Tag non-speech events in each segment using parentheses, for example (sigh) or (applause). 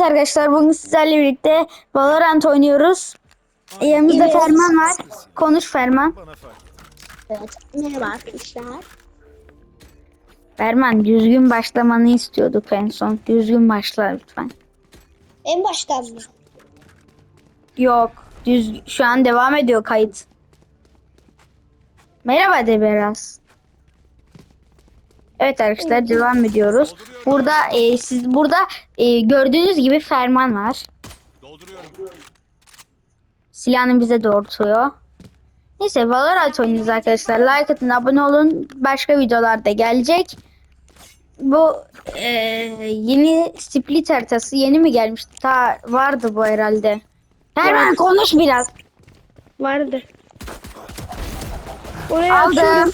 Evet arkadaşlar bugün sizlerle birlikte Valorant oynuyoruz. Yanımızda Evet. Ferman var. Konuş Ferman. Evet. Merhaba arkadaşlar. Ferman düzgün başlamanı istiyorduk en son. Düzgün başla lütfen. En baştan mı? Yok. Düz şu an devam ediyor kayıt. Merhaba de biraz. Evet arkadaşlar devam ediyoruz. Burada e, siz burada e, gördüğünüz gibi Ferman var. Silahını bize doğrultuyor. Neyse Valorant oynuyoruz arkadaşlar. Like atın, abone olun. Başka videolar da gelecek. Bu e, yeni split haritası yeni mi gelmişti? Ta vardı bu herhalde. Hemen konuş biraz. Vardı. Oraya. Aldım.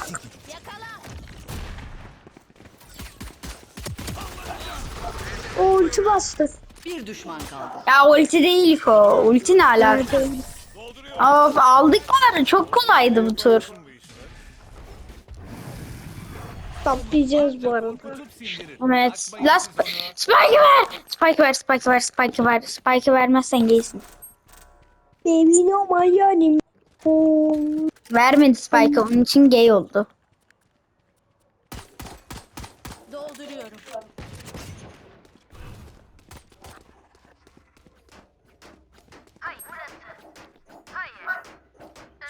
O ulti bastı. Bir düşman kaldı. Ya ulti değil ki o. Ulti ne alaka? Of, aldık bari. Çok kolaydı bu tur. Taplayacağız bu arada. Evet. La Sp- Spike ver. Spike ver, Spike ver, Spike ver. Spike vermezsen geysin. Emin olma yani. Oo. Vermedi Spike'ı. Onun için gay oldu. Dolduruyorum.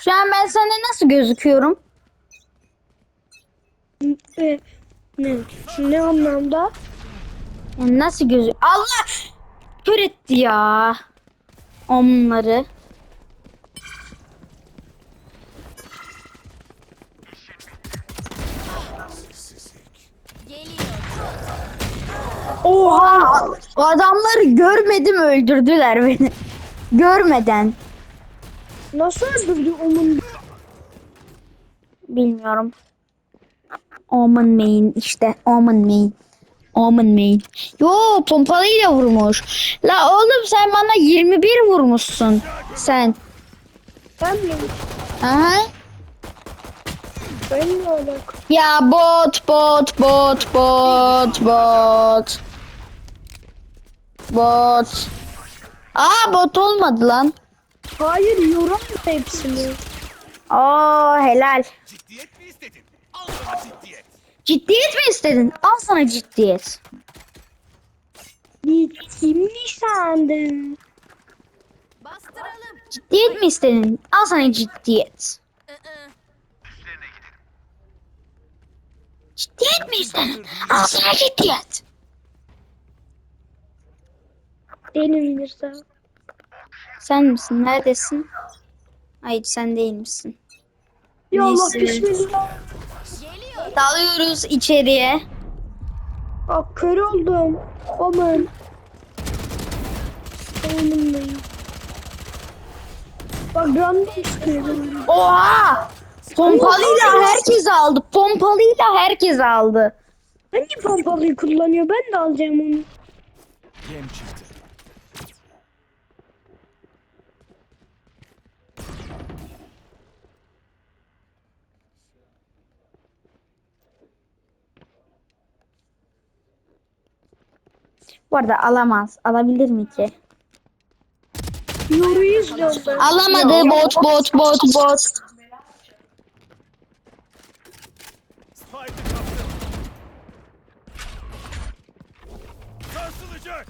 Şu an ben sana nasıl gözüküyorum? E, ne? Ne anlamda? Yani nasıl gözük... Allah! Kör etti ya. Onları. Oha! Adamları görmedim öldürdüler beni. Görmeden. Nasıl öldürdü onun? Bilmiyorum. Omen main işte. Omen main. Omen main. Yo pompalıyla vurmuş. La oğlum sen bana 21 vurmuşsun. Sen. Ben mi? Aha. Ben mi alak? Ya bot bot bot bot bot. Bot. Aa bot olmadı lan. Hayır yorum hepsini. Oo helal. Ciddiyet mi istedin? Al sana ciddiyet. Ciddiyet mi istedin? Al sana ciddiyet. Gittim mi sandın? Bastıralım. Ciddiyet mi istedin? Al sana ciddiyet. Ciddiyet mi istedin? Al sana ciddiyet. Benim Mirza. Sen misin? Neredesin? Hayır sen değil misin? Ya Allah bismillah. Dalıyoruz içeriye. Aa, kör oldum. Aman. Benim. Bak random çıkıyorum. Oha! Pompalıyla herkes aldı. Pompalıyla herkes aldı. Hangi pompalıyı kullanıyor? Ben de alacağım onu. Yem Bu arada alamaz. Alabilir mi ki? Yoruyu izliyorum ben. Alamadı. Bot bot bot bot. Sarsılacak.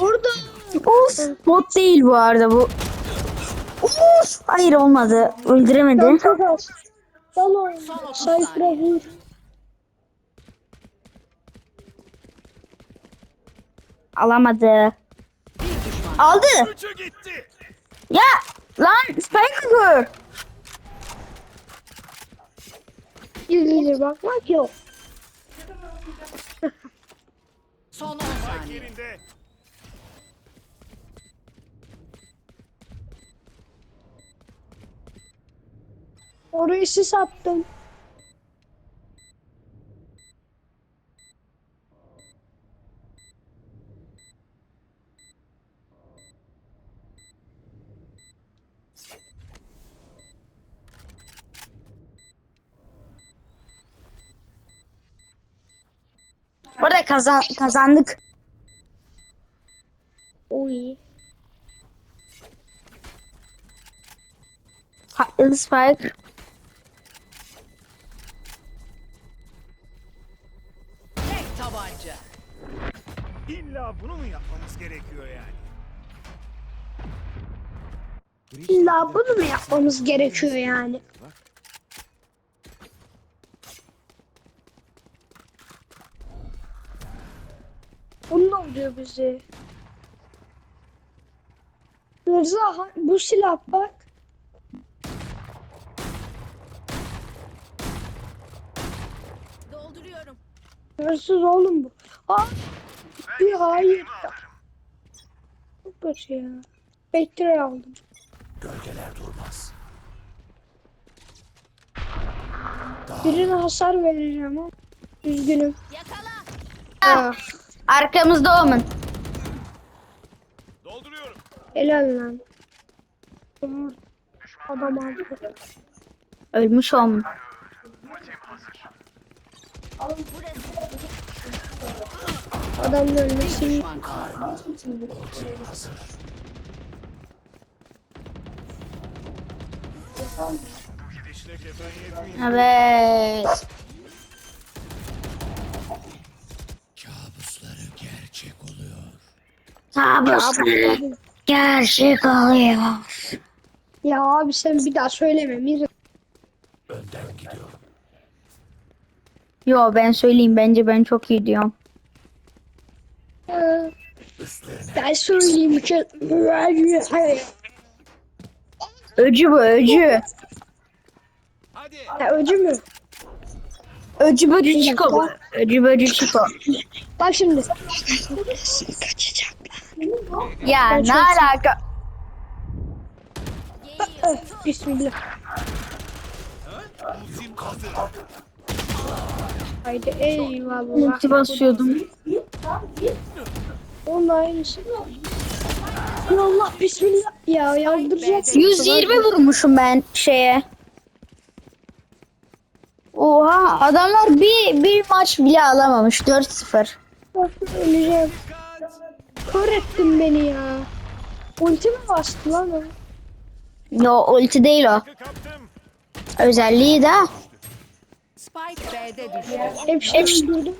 Orada. Of. Bot değil bu arada bu. Hayır olmadı. Öldüremedi. Vur. Alamadı. Aldı. Ya lan Spike gör. Gizlice bakmak yok. Son 10 Spike saniye. Orayı sis attım. Orada kazan kazandık. Oy. Patladı Spike. İlla bunu mu yapmamız gerekiyor yani? İlla bunu mu yapmamız gerekiyor yani? Bunu da oluyor bize. Rıza ha- bu silah bak. Dolduruyorum. Hırsız oğlum bu. Aa, bir hayır. Çok kötü ya. Bekler aldım. Gölgeler durmaz. Birine hasar vereceğim ama. Üzgünüm. Yakala. Ah, Arkamızda Omen. Dolduruyorum. helal lan. Adam aldı. Ölmüş Omen. Adamın ölmesi Gidişle kefen yetmiyor. Evet. Kabusları gerçek oluyor. Kabusları gerçek oluyor. Ya abi sen bir daha söyleme. Mir. Önden gidiyorum. Yo ben söyleyeyim bence ben çok iyi diyorum. Ee, Ben söyleyeyim bir kere. Öcü bu öcü. Hadi. Ya öcü mü? Öcü böcü çiko bu. Öcü böcü çiko. Bak şimdi. Ya ne alaka? Öf, Bismillah. Haydi eyvallah. Ulti basıyordum. Onun aynısı. Ya Allah bismillah. Ya yaldıracak. 120 vurmuşum ben şeye. Oha adamlar bir bir maç bile alamamış 4-0. Of, Öleceğim. Kör ettin beni ya. Ulti mi bastı lan o? Yo ulti değil o. Özelliği de. Spike B'de düştü. Hepsini öldürdüm.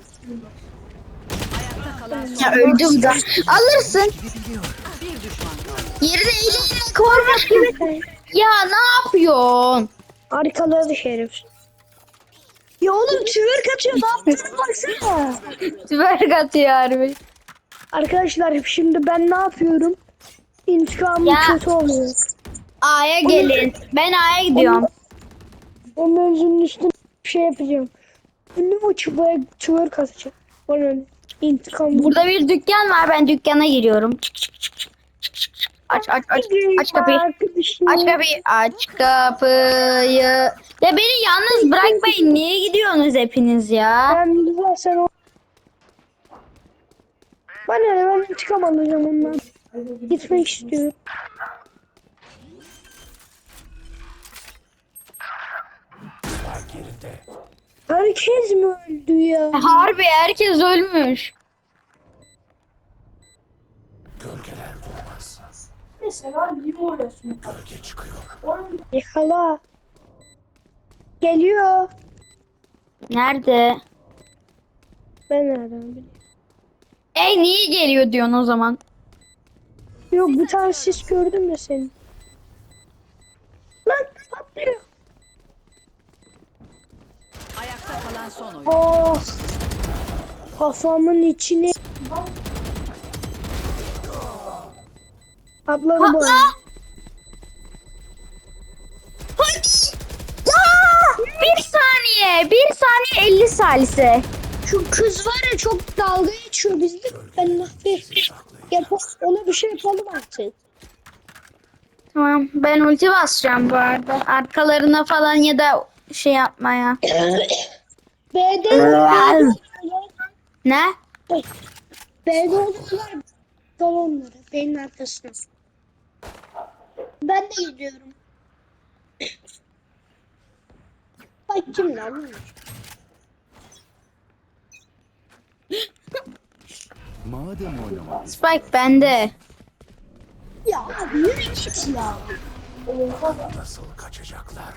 Ya öldüm da. Alırsın. Yerine eğlenerek kormuş gibi. Ya ne yapıyorsun? Arkaladı şerif. Ya oğlum tüver kaçıyor. Ne yaptın baksana. Tüberk atıyor harbi. Arkadaşlar şimdi ben ne yapıyorum? İntikamım Ya. kötü oluyor. A'ya gelin. Ben A'ya gidiyorum. Onun özünün üstüne bir şey yapacağım. Ünlü o çubuğa tüver katacağım. Onun intikamı. Burada bir dükkan var. Ben dükkana giriyorum. Çık çık çık çık. Çık, çık, çık. Aç aç aç. Aç kapıyı. Aç kapıyı. Aç kapıyı. Ya beni yalnız bırakmayın. Niye gidiyorsunuz hepiniz ya? Ben güzel sen o. Ben ne ben intikam alacağım ondan. Gitmek istiyorum. Herkes mi öldü ya? Harbi herkes ölmüş. Gölgeler durmaz. Mesela bir oluyorsun. Gölge çıkıyor. Yakala. Geliyor. Nerede? Ben nereden bileyim? Ey niye geliyor diyorsun o zaman? Yok bir tane sis gördüm de senin. Lan patlıyor. Kalan son oyun. Oh. Kafamın içine. Atladı! Ya! Bir saniye. Bir saniye 50 salise. Şu kız var ya çok dalga geçiyor bizde. Ben bir yap ona bir şey yapalım artık. Tamam ben ulti basacağım bu arada. Arkalarına falan ya da şey yapmaya. (laughs) B'de Ne? B'de olurlar. Dal onları. Benim arkasına. Ben de gidiyorum. Bak kim lan? Anlamadığım oynamadı. Spike bende. Ya abi yürü git ya. Oha. Nasıl kaçacaklar?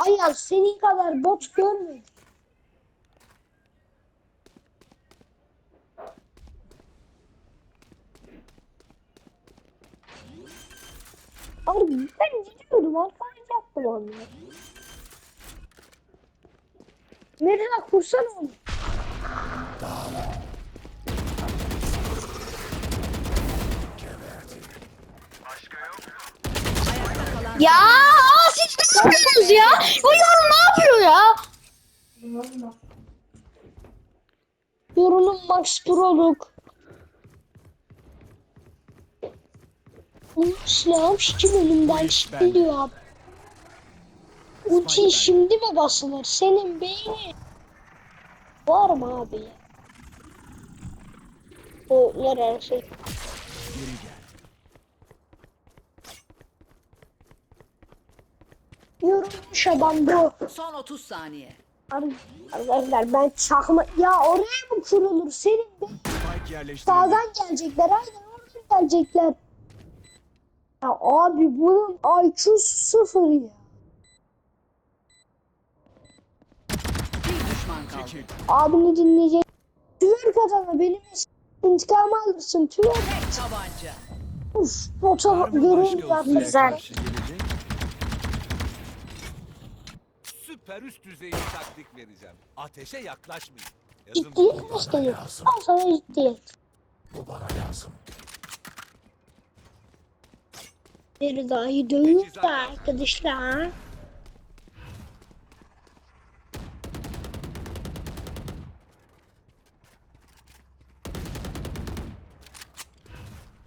Ayaz senin kadar bot görmedim. Abi ben gidiyordum arkalayacaktım onu. Merhaba kursana onu. Ya yapıyorsunuz ya? Bu yorum ne yapıyor ya? Yorunun Max Pro'luk. Bunun silahım kim önümden çıktı diyor abi. Ulti şimdi mi basılır? Senin beynin. Var mı abi? O neresi? Geri gel. Bu. son 30 saniye. Arkadaşlar ben çakma... Ya oraya mı kurulur? Senin yerleştirildi. Sağdan gelecekler. Aynen oradan gelecekler. Ya abi bunun IQ'su sıfır ya. Bir düşman kaldı. Çekil. Abini dinleyecek. Tüver kazanma benim intikamı alırsın. Tüver. Tek tabanca. Uf, başka ya. olsun. Güzel. Karşı gelecek. Süper üst düzey bir taktik vereceğim. Ateşe yaklaşmayın. Yazın Ciddiyet istedim. Al sana ciddiyet. Bu bana lazım. Bir dahi dövüp de arkadaşlar.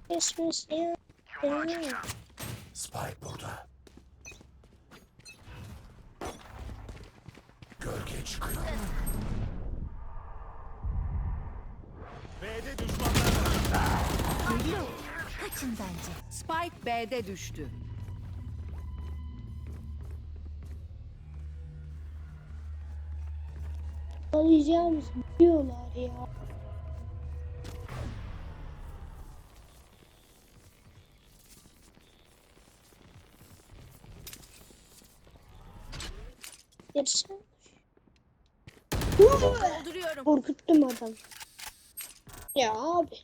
Christmas. Spike burada. Gölge çıkıyor. B'de düşmanlar var. Spike B'de düştü. Alacağımız biliyorlar ya. Gerisi. Dolduruyorum. Korkuttum adam. Ya abi.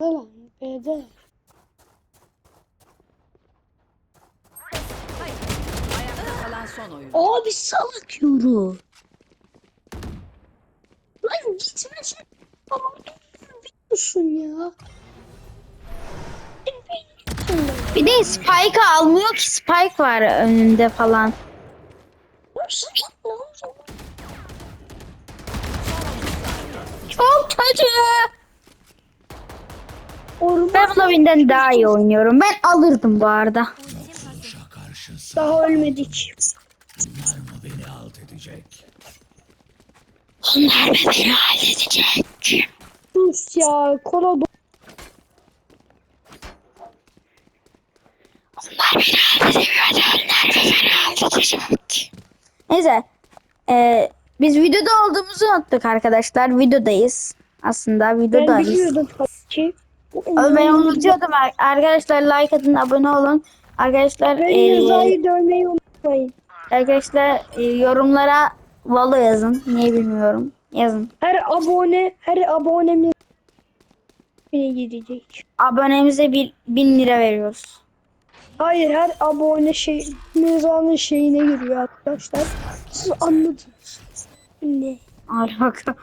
Lan B'de. Hayır. Ayakta kalan son oyun. Abi salak yoru. Lan gitmesin. Ama biliyorsun ya. Bir de Spike almıyor ki Spike var önünde falan. Çok kötü. Ben Blovin'den daha iyi oynuyorum. Ben alırdım bu arada. Daha ölmedik. bunlar mı beni alt edecek? Onlar beni halledecek. Sus ya. Kola do- Neyse. Ee, biz videoda olduğumuzu unuttuk arkadaşlar. Videodayız. Aslında Ben videodayız. biliyordum tabii ki. Ben unutuyordum. Ar- Arkadaşlar like atın, abone olun. Arkadaşlar Ben ee, yazayı dövmeyi unutmayın. arkadaşlar ee, yorumlara Valo yazın. Niye bilmiyorum. Yazın. Her abone, her abonemiz bine gidecek. Abonemize bir bin lira veriyoruz. Hayır her abone şey mezanın şeyine giriyor arkadaşlar. Siz anladınız. Ne? Alaka.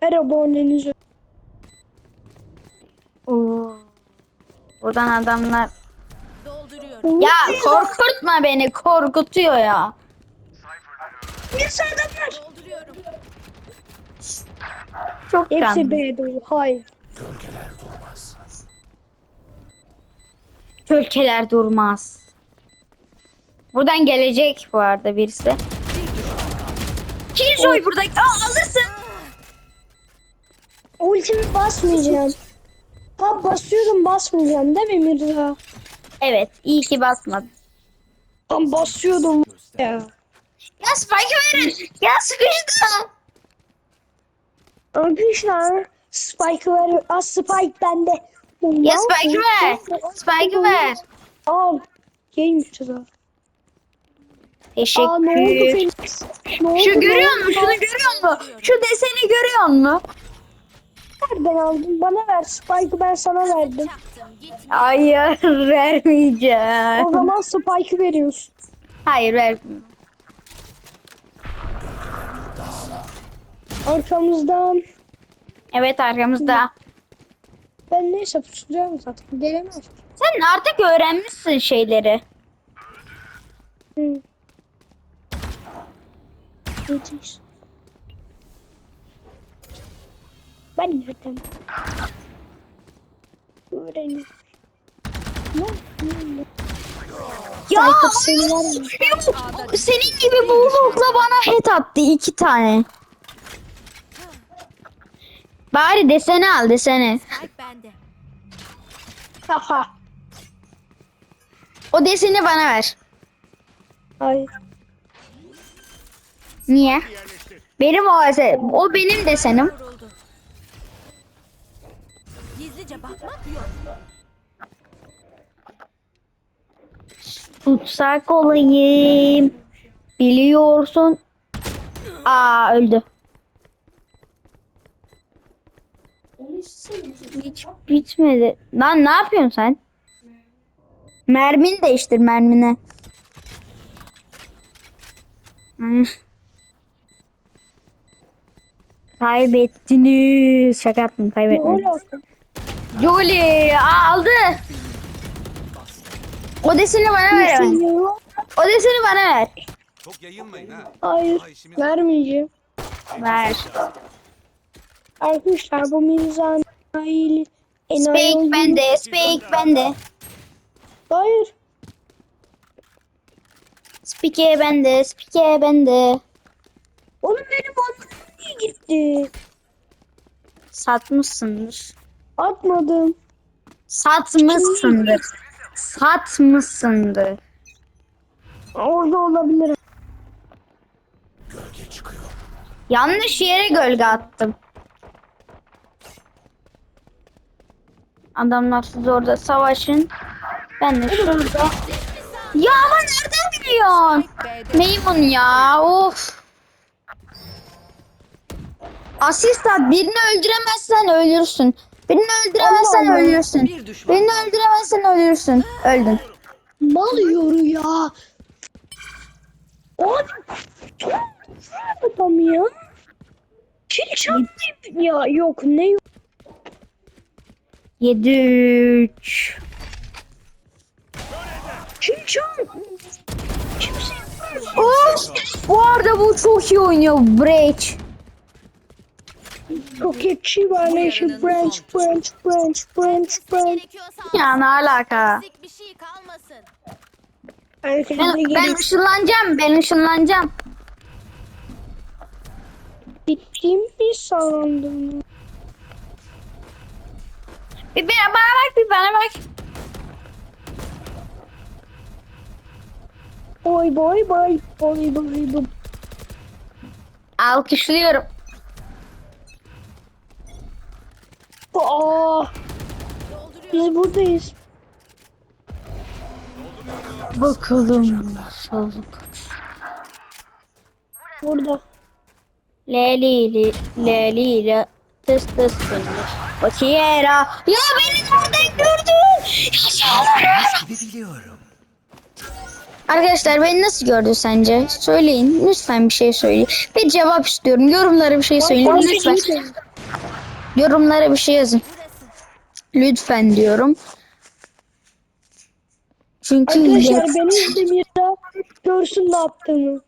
Her aboneniz Oo. Buradan adamlar Dolduruyorum. ya korkutma beni korkutuyor ya. Bir adam var. Dolduruyorum. Çok Hepsi. B dolu. Hayır. Gölgeler durmaz. Kölkeler durmaz. Buradan gelecek bu arada birisi. Killjoy burada. Aa, alırsın. Ultimi basmayacağım. Ha basıyorum basmayacağım değil mi Mirza? Evet iyi ki basmadın. Tam basıyordum ya. Ya Spike verin. Ya sıkıştı. Arkadaşlar Spike ver. Aa Spike bende. Ya Spike'ı ver. Spike'ı ver. Al. Gelmiş. Aa Teşekkür. ne oldu Felix? Ne oldu? Şu görüyor musun? Şunu görüyor musun? Şu deseni görüyor musun? Nereden aldın? Bana ver. Spike'ı ben sana verdim. Hayır (laughs) vermeyeceğim. O zaman Spike'ı veriyorsun. Hayır vermeyeceğim. Arkamızdan. Evet arkamızda. Ben neyse tutacağım zaten. Gelemez. Sen artık öğrenmişsin şeyleri. Müthiş. Ben nereden? Öğrenin. Ne? Ne? Ya Aykut bu- senin gibi buldukla bana head attı iki tane. Bari deseni al deseni. Spike bende. Haha. O deseni bana ver. Hayır. Niye? Benim o. O benim desenim. Vuruldu. Gizlice bakmak yok. Tutsak olayım. Biliyorsun. Aa öldü. Hiç bitmedi. Lan ne yapıyorsun sen? Mermini değiştir mermini. Hı. Kaybettiniz. Şaka yaptım Ne kaybetmedim. aa, aldı. O deseni bana ver. hemen. Nasıl ya? O deseni bana ver. Çok yayılmayın ha. Hayır. Vermeyeceğim. Ver. Arkadaşlar bu mizan enayi Spake bende, Spake bende. Hayır. Spike bende, Spike bende. Oğlum benim aklım niye gitti? Satmışsındır. Atmadım. Satmışsındır. Satmışsındır. Orada olabilir. Yanlış yere gölge attım. Adamlar siz orada savaşın. Ben de şurada. Ya ama nereden biliyorsun? B'de Maymun ya of. Asist at birini öldüremezsen ölürsün. Birini öldüremezsen Allah Allah. ölürsün. Birini öldüremezsen ölürsün. Öldün. Mal yoru ya. Abi. Çok adam ya. Kill çarptı. Ya yok ne yok. 7 3. Kill çarptı. Kimse Of! Bu arada bu çok iyi oynuyor Breach. roketçi var ne işi branch branch branch branch branch. Ya ne alaka? bir şey kalmasın. Ben, de ben gelip ışınlanacağım. Ben ışınlanacağım. gittim bir sandım. Bir, bir bana bak bir bana bak. Boy boy boy boy boy boy. Alkışlıyorum. Aa, biz buradayız. Bakalım nasıl. Burada. Leli leli le tıs tıs tıs. Bakiera. Ya beni nereden gördün? biliyorum. Arkadaşlar beni nasıl gördü sence? Söyleyin. Lütfen bir şey söyleyin. Bir cevap istiyorum. Yorumlara bir şey söyleyin. Lütfen. Yorumlara bir şey yazın. Lütfen diyorum. Çünkü Arkadaşlar beni izlemiyorsa görsün ne yaptığımı.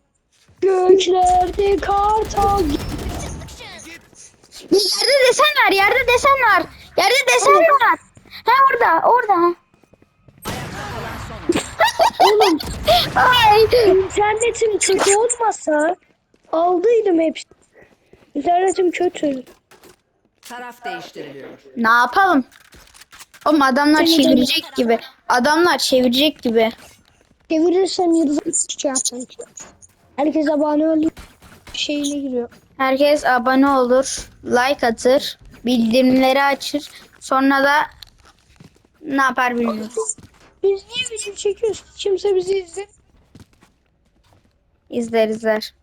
Göklerde kartal Yerde desen var, yerde desen var. Yerde desen var. Ha orada, orada. Oğlum (laughs) Ay. internetim kötü olmasa aldıydım hepsini. İnternetim kötü. Taraf değiştiriliyor. Ne yapalım? Oğlum adamlar Seni çevirecek gibi. Adamlar çevirecek gibi. Çevirirsem yıldız şey yapmayın. Herkes abone oluyor. Şeyine giriyor. Herkes abone olur, like atır, bildirimleri açır. Sonra da ne yapar bilmiyorum. Biz niye video çekiyoruz? Kimse bizi izle. İzler izler.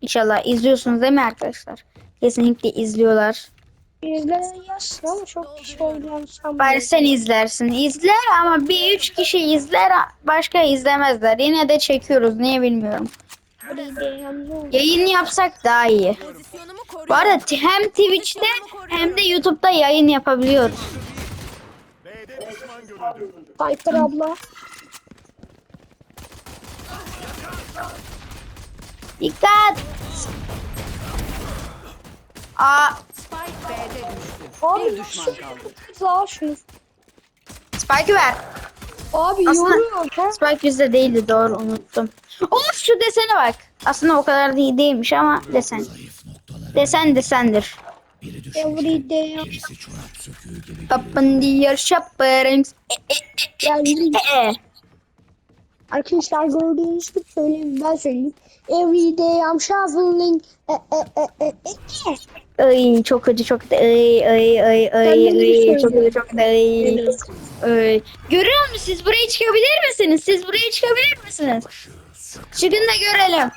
İnşallah izliyorsunuz değil mi arkadaşlar? Kesinlikle izliyorlar. İzleyen yazsın ama çok kişi olduğunu sanmıyorum. Bari sen izlersin. İzler ama bir üç kişi izler başka izlemezler. Yine de çekiyoruz niye bilmiyorum. Yayın yapsak daha iyi. Bu arada hem Twitch'te hem de YouTube'da yayın yapabiliyoruz. Piper abla. Dikkat! Aa, Spike B'de düştü. Abi düşman kaldı. Al şunu. Spike'ı ver. Abi Aslında- yoruyor. Ha? Spike bizde değildi doğru unuttum. Of şu desene bak. Aslında o kadar da iyi değilmiş ama desen. Desen desendir. Every day. Kapın diyor şapırın. E, e, e. arkadaşlar gördüğünüz gibi söyleyeyim ben söyleyeyim. Every day I'm shoveling. E, e, e, e, e. Ay çok acı çok da ay ay ay ay Ben de ay çok acı çok da ay. ay. Görüyor musunuz siz buraya çıkabilir misiniz? Siz buraya çıkabilir misiniz? Çıkın da görelim.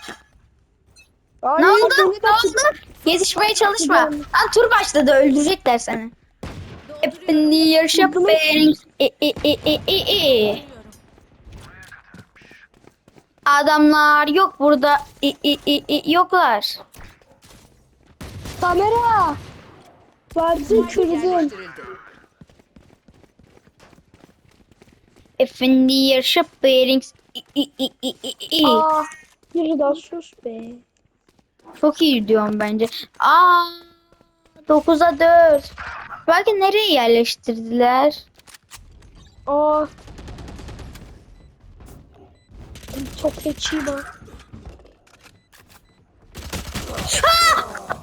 Ay, Ne oldu? Ne oldu? Yetişmeye çalışma. Lan tur başladı öldürecekler seni. Hepin diyor şapırın. E e e e e e. Adamlar yok burada. E, e, e, e, yoklar. Kamera. Vardı kürdüm. Yerleştirildi. Hepin diyor şapırın. E, e, e, e, e, e. Aa. Bir daha sus be. Çok iyi diyorum bence. Aa 9'a 4. Belki nereye yerleştirdiler? Aa. Çok geçi bak.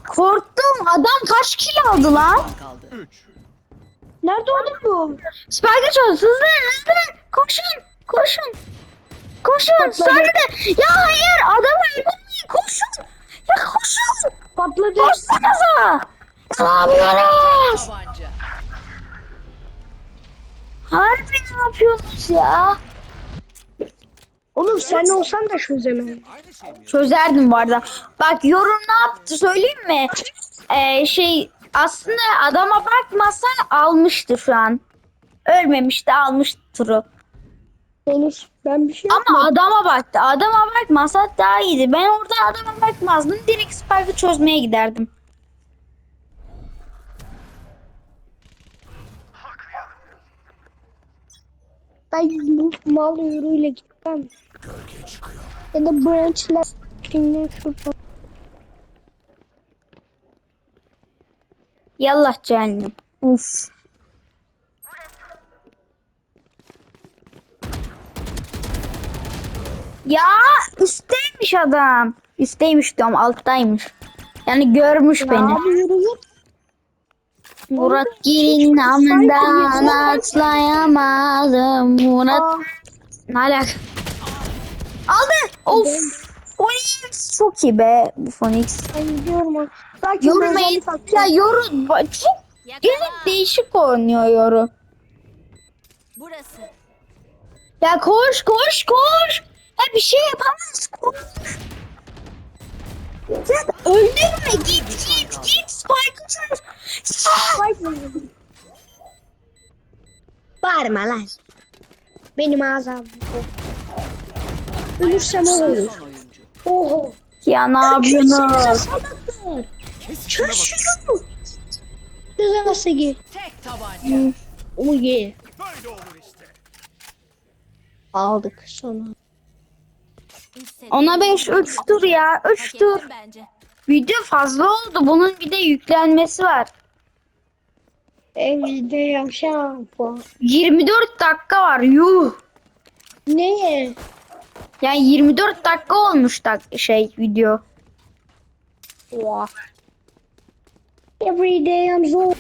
Korktum. Adam kaç kilo aldı lan? Kaldı. 3. Nerede oldu bu? Spike çöz hızlı hızlı. Koşun koşun. Koşun sardı. Ya hayır adam öldürmeyin koşun. Ya koşun. Patladı. Koşsanıza. Ne yapıyorsunuz? Harbi ne yapıyorsunuz ya? Oğlum sen olsan da çözemem. Çözerdim bu arada. Bak yorum ne yaptı söyleyeyim mi? Ee, şey aslında adama bakmasa almıştı şu an. Ölmemişti almıştı turu. Henüz ben bir şey Ama yapmadım. adama baktı. Adama bakmasa daha iyiydi. Ben orada adama bakmazdım. Direkt Spike'ı çözmeye giderdim. Ben bu mal yürüyle gitmem. Ya da branchler. Şimdi şuradan. Yallah cehennem. Uf. Ya üstteymiş adam. Üstteymiş diyorum alttaymış. Yani görmüş beni. Yürü git. Murat gelin namından atlayamadım. Murat Aa, ne alaka? Aldı. Of. Phoenix çok iyi be bu Phoenix. ben gidiyorum. abi. Belki özellik Ya yoru çok Gelin değişik oynuyor yoru. Burası. Ya koş koş koş. Ya bir şey yapamaz koş. Ya öldürme git git git Spike'ı çöz. Bağırma lan. Benim ağzım. Ölürsem o olur. Oho. Ya ne yapıyorsunuz? Çöz şunu. Güzel nasıl ki? Tek tabanca. Oh yeah. Böyle olur işte. Aldık sonra. Ona 5 3 tur ya 3 tur. Video fazla oldu. Bunun bir de yüklenmesi var. Evde yaşam. 24 dakika var. Yuh. Neye? Yani 24 dakika olmuş dak şey video. Every day I'm so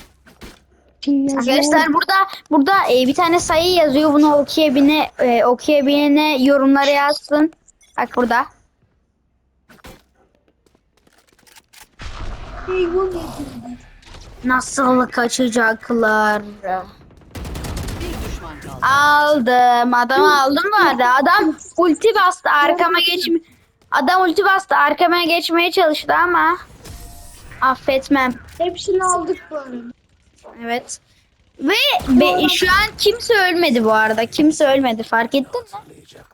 Arkadaşlar burada burada e, bir tane sayı yazıyor. Bunu okuyabine e, okuyabilene yorumlara yazsın. Bak burada. Nasıl kaçacaklar? Aldım. Adamı aldım arada. Adam ulti bastı arkama geçme. Adam ulti bastı arkama geçmeye çalıştı ama affetmem. Hepsini aldık bu arada. Evet. Ve be- şu an kimse ölmedi bu arada. Kimse ölmedi. Fark ettin mi?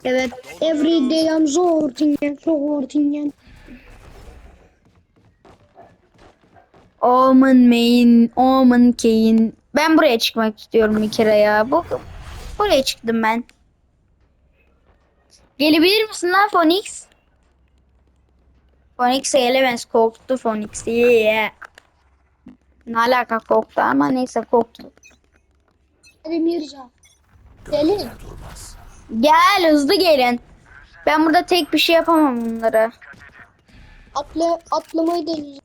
Evet. Every day I'm sorting sorting Omen main, Omen Kane. Ben buraya çıkmak istiyorum bir kere ya. Bu buraya çıktım ben. Gelebilir misin lan Phoenix? Phoenix gelemez. Korktu Phoenix. Yeah. Ne alaka korktu ama neyse korktu. Hadi Mirza. Gelin. Gel hızlı gelin. Ben burada tek bir şey yapamam bunlara. Atla, atlamayı deneyeceğim.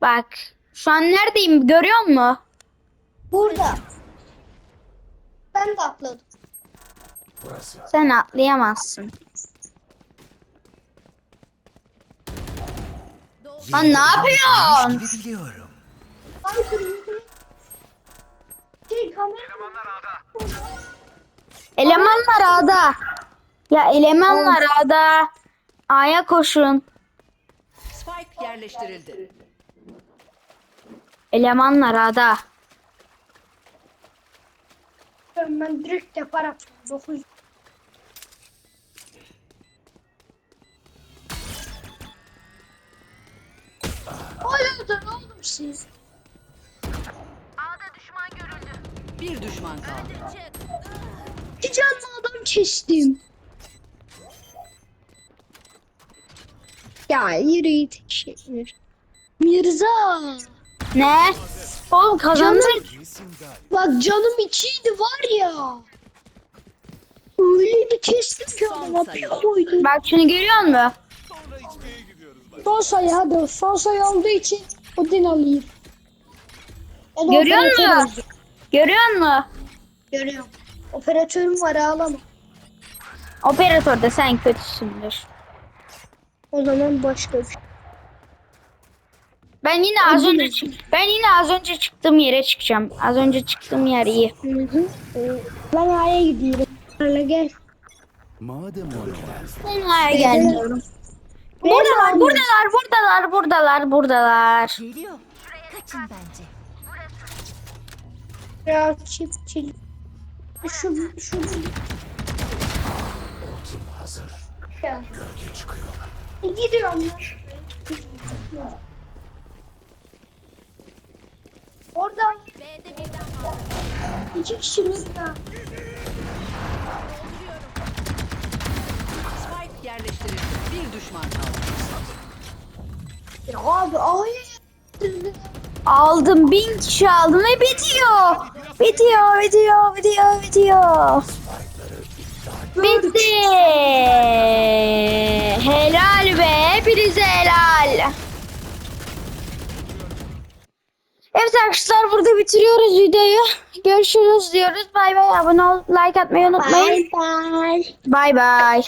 Bak. Şu an neredeyim görüyor musun? Burada. Ben de atladım. Sen atlayamazsın. Lan ne yapıyorsun? Biliyorum. Şey. Elemanlar A'da. Ya elemanlar A'da. A'ya koşun. Spike yerleştirildi. Elemanlar A'da. Ben direkt yaparım. 9. Hayırdır oğlum siz? Bir düşman kaldı. İki canlı adam kestim. Ya yürü git şey. Mirza. Ne? Oğlum kazandık. Bak canım içiydi var ya. Öyle bir kestim ki adama bir koydum. Bak şunu görüyor musun? Sonra içmeye gidiyoruz bak. Son sayı hadi. Son sayı olduğu için Odin alayım. Da Görüyor operatör musun? Görüyor musun? Görüyorum. Operatörüm var ağlama. Operatörde sen kötüsündür. O zaman başka bir şey. Ben yine az önce çık ben yine az önce çıktığım yere çıkacağım. Az önce çıktığım yer iyi. Hı hı. Ben A'ya gidiyorum. Hala gel. Madem. Ben A'ya gelmiyorum. Buradalar, buradalar, buradalar, buradalar, buradalar. Geliyor. Kaçın bence. Ya çift çift. Şu şu. Ya. E, Gidiyorum ya. Oradan iki kişi burada. Spike yerleştirildi. Bir düşman kaldı. Ya abi yaptırdı. Aldım, bin kişi aldım ve bitiyor. Bitiyor, bitiyor, bitiyor, bitiyor. Bitti. Helal be, hepinize helal. Evet arkadaşlar burada bitiriyoruz videoyu. Görüşürüz diyoruz. Bay bay. Abone ol, like atmayı unutmayın. Bye bye. Bay bay.